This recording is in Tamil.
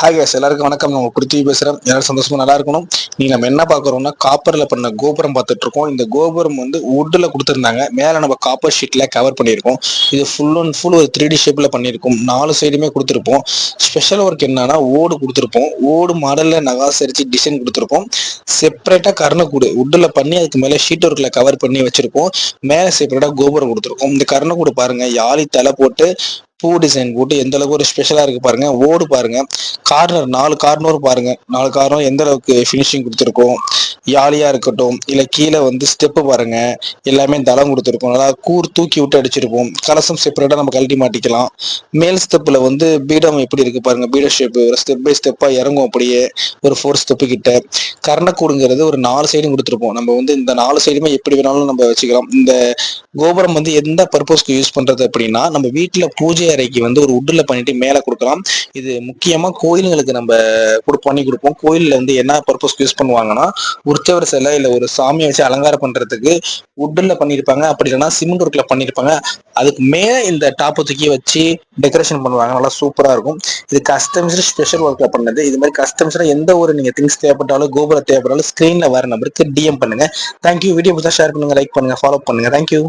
ஹாய் கேஸ் எல்லாருக்கும் வணக்கம். நம்ம உங்க பிருத்திவி பேசுறேன் எல்லாரும் சந்தோஷமா நல்லா இருக்கணும். நீ நம்ம என்ன பார்க்குறோம்னா காப்பர்ல பண்ண கோபுரம் பார்த்துட்டு இருக்கோம். இந்த கோபுரம் வந்து வுட்டில் கொடுத்துருந்தாங்க. மேல நம்ம காப்பர் ஷீட்ல கவர் பண்ணியிருக்கோம். இது ஃபுல் அண்ட் ஃபுல் ஒரு த்ரீ டி ஷேப்ல பண்ணியிருக்கோம். நாலு சைடுமே கொடுத்துருப்போம். ஸ்பெஷல் ஒர்க் என்னன்னா ஓடு கொடுத்துருப்போம். ஓடு மாடல்ல நகாஸ் டிசைன் கொடுத்துருப்போம். செப்பரேட்டா கருணக்கூடு வுட்டில் பண்ணி அதுக்கு மேல ஷீட் ஒர்க்ல கவர் பண்ணி வச்சிருப்போம். மேல செப்பரேட்டா கோபுரம் கொடுத்துருக்கோம். இந்த கருணக்கூடு பாருங்க. யாழி தலை போட்டு பூ டிசைன் போட்டு எந்த அளவுக்கு ஒரு ஸ்பெஷலா இருக்கு பாருங்க. ஓடு பாருங்க. கார்னர் நாலு கார்னர் பாருங்க. நாலு கார்னர் எந்த அளவுக்கு ஃபினிஷிங் கொடுத்துருக்கோம். யாலியா இருக்கட்டும் இல்ல கீழே வந்து ஸ்டெப்பு பாருங்க. எல்லாமே தளம் கொடுத்துருக்கோம். நல்லா கூர் தூக்கி விட்டு அடிச்சிருப்போம். கலசம் செப்பரேட்டா நம்ம கழட்டி மாட்டிக்கலாம். மேல் ஸ்டெப்ல வந்து பீடம் எப்படி இருக்கு பாருங்க. பீட ஷேப் ஒரு ஸ்டெப் பை ஸ்டெப்பா இறங்கும் அப்படியே ஒரு ஃபோர் ஸ்டெப்பு கிட்ட. கர்ணக்கூடுங்கிறது ஒரு நாலு சைடும் கொடுத்துருப்போம். நம்ம வந்து இந்த நாலு சைடுமே எப்படி வேணாலும் நம்ம வச்சுக்கலாம். இந்த கோபுரம் வந்து எந்த பர்பஸ்க்கு யூஸ் பண்றது அப்படின்னா நம்ம வீட்டுல பூஜை அறைக்கு வந்து ஒரு உட்ல பண்ணிட்டு மேல கொடுக்கலாம். இது முக்கியமா கோயிலுங்களுக்கு நம்ம கொடு பண்ணி கொடுப்போம். கோயில்ல வந்து என்ன பர்பஸ்க்கு யூஸ் பண்ணுவாங்கன்னா உற்சவர் சிலை இல்ல ஒரு சாமியை வச்சு அலங்காரம் பண்றதுக்கு உட்ல பண்ணியிருப்பாங்க அப்படி இல்லைன்னா சிமெண்ட் ஒர்க்ல பண்ணியிருப்பாங்க அதுக்கு மேல இந்த டாப்பை தூக்கி வச்சு டெக்கரேஷன் பண்ணுவாங்க. நல்லா சூப்பரா இருக்கும். இது கஸ்டமைஸ்டு ஸ்பெஷல் ஒர்க்ல பண்ணது. இது மாதிரி கஸ்டமைஸ்டா எந்த ஒரு நீங்க திங்ஸ் தேவைப்பட்டாலும் கோபுரம் தேவைப்பட்டாலும் ஸ்கிரீன்ல வர நம்பருக்கு டிஎம் பண்ணுங்க. தேங்க்யூ வீடியோ பிடிச்சா ஷேர் பண்ணுங்க லைக் பண்ணுங்க ஃபாலோ பண்ணுங்க. Thank you